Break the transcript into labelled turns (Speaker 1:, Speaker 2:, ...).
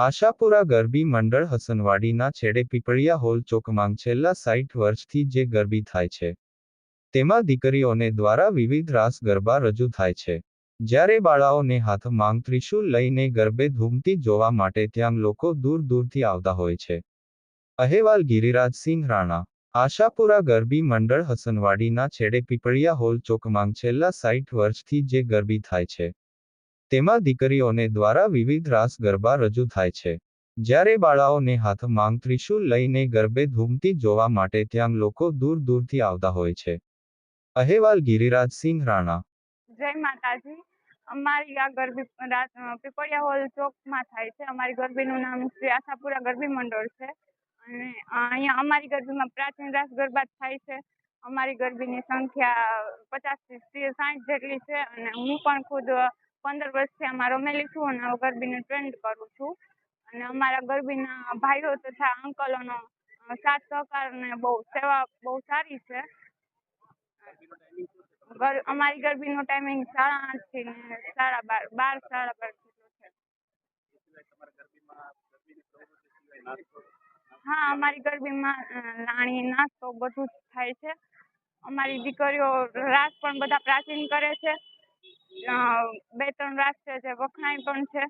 Speaker 1: આશાપુરા ગરબી મંડળ હસનવાડીના છેડે પીપળિયા હોલ ચોકમાં છેલ્લા સાઠ વર્ષથી જે ગરબી થાય છે, તેમાં દીકરીઓને દ્વારા વિવિધ રાસ ગરબા રજૂ થાય છે. જ્યારે બાળાઓને હાથમાં ત્રિશૂલ લઈને ગરબે ધૂમતી જોવા માટે ત્યાં લોકો દૂર દૂરથી આવતા હોય છે. અહેવાલ ગિરિરાજસિંહ રાણા, આશાપુરા ગરબી મંડળ હસનવાડીના છેડે પીપળિયા હોલ ચોકમાં છેલ્લા સાઠ વર્ષથી જે ગરબી થાય છે તેમાં દીકરીઓને દ્વારા વિવિધ રાસ ગરબા રજૂ થાય છે. જ્યારે બાળાઓને હાથમાં ત્રિશુલ લઈને ગરબે ધૂમતી જોવા માટે ત્યાં લોકો દૂર દૂરથી આવતા હોય છે. અહેવાલ ગિરિરાજસિંહ રાણા.
Speaker 2: જય માતાજી. અમારી આ ગરબી પીપળિયા હોલ ચોકમાં થાય છે. અમારી ગરબીનું નામ શ્રી આશાપુરા ગરબી મંડળ છે. અને અહીંયા અમારી ગરબીમાં પ્રાચીન રાસ ગરબા થાય છે. અમારી ગરબીની સંખ્યા પચાસથી સાઠ જેટલી છે અને હું પણ ખુદ પંદર વર્ષથી આમાં રમેલી છું અને ગરબીને ટ્રેન્ડ કરું છું. અને અમારા ગરબીના ભાઈઓ તથા અંકલોનો સાથ સહકાર ને બહુ સેવા, બહુ સારી છે. અમારી ગરબીનો ટાઈમિંગ સાડા આઠથી ને સાડા બાર બાર, સાડા બાર હા, અમારી ગરબીમાં લાણી, નાસ્તો બધું જ થાય છે. અમારી દીકરીઓ રાસ પણ બધા પ્રાચીન કરે છે. બે ત્રણ રાષ્ટ્ર છે વખણાય પણ છે.